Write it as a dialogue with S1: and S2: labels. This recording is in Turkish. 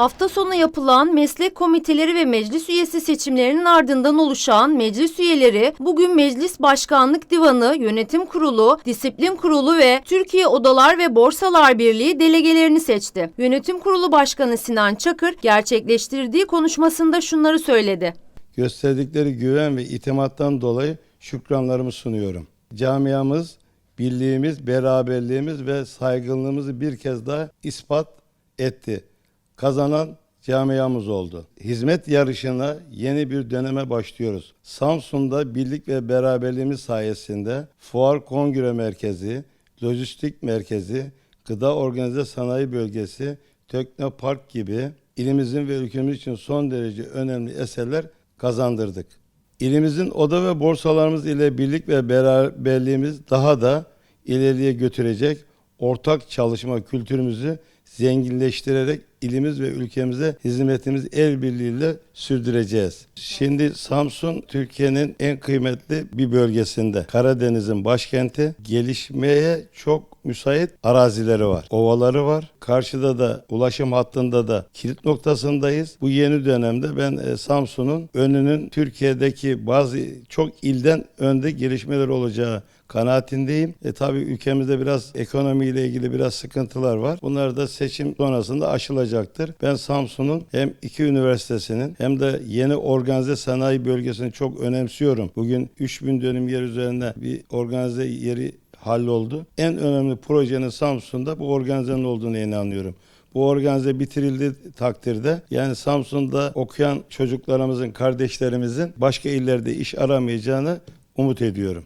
S1: Hafta sonu yapılan meslek komiteleri ve meclis üyesi seçimlerinin ardından oluşan meclis üyeleri bugün Meclis Başkanlık Divanı, Yönetim Kurulu, Disiplin Kurulu ve Türkiye Odalar ve Borsalar Birliği delegelerini seçti. Yönetim Kurulu Başkanı Sinan Çakır gerçekleştirdiği konuşmasında şunları söyledi.
S2: gösterdikleri güven ve itimattan dolayı şükranlarımı sunuyorum. Camiamız, birliğimiz, beraberliğimiz ve saygınlığımızı bir kez daha ispat etti. Kazanan camiamız oldu. Hizmet yarışına yeni bir döneme başlıyoruz. Samsun'da birlik ve beraberliğimiz sayesinde Fuar Kongre Merkezi, Lojistik Merkezi, Gıda Organize Sanayi Bölgesi, Teknopark gibi ilimizin ve ülkemiz için son derece önemli eserler kazandırdık. İlimizin oda ve borsalarımız ile birlik ve beraberliğimiz daha da ileriye götürecek ortak çalışma kültürümüzü zenginleştirerek ilimiz ve ülkemize hizmetimizi el birliğiyle sürdüreceğiz. Şimdi Samsun Türkiye'nin en kıymetli bir bölgesinde. Karadeniz'in başkenti. Gelişmeye çok müsait arazileri var. Ovaları var. Karşıda da ulaşım hattında da kilit noktasındayız. Bu yeni dönemde ben e, Samsun'un önünün Türkiye'deki bazı çok ilden önde gelişmeler olacağı kanaatindeyim. E tabi ülkemizde biraz ekonomiyle ilgili biraz sıkıntılar var. Bunlar da seçim sonrasında aşılacaktır. Ben Samsun'un hem iki üniversitesinin hem de yeni organize sanayi bölgesini çok önemsiyorum. Bugün 3000 dönüm yer üzerinde bir organize yeri halloldu. En önemli projenin Samsun'da bu organizenin olduğunu inanıyorum. Bu organize bitirildiği takdirde yani Samsun'da okuyan çocuklarımızın, kardeşlerimizin başka illerde iş aramayacağını umut ediyorum.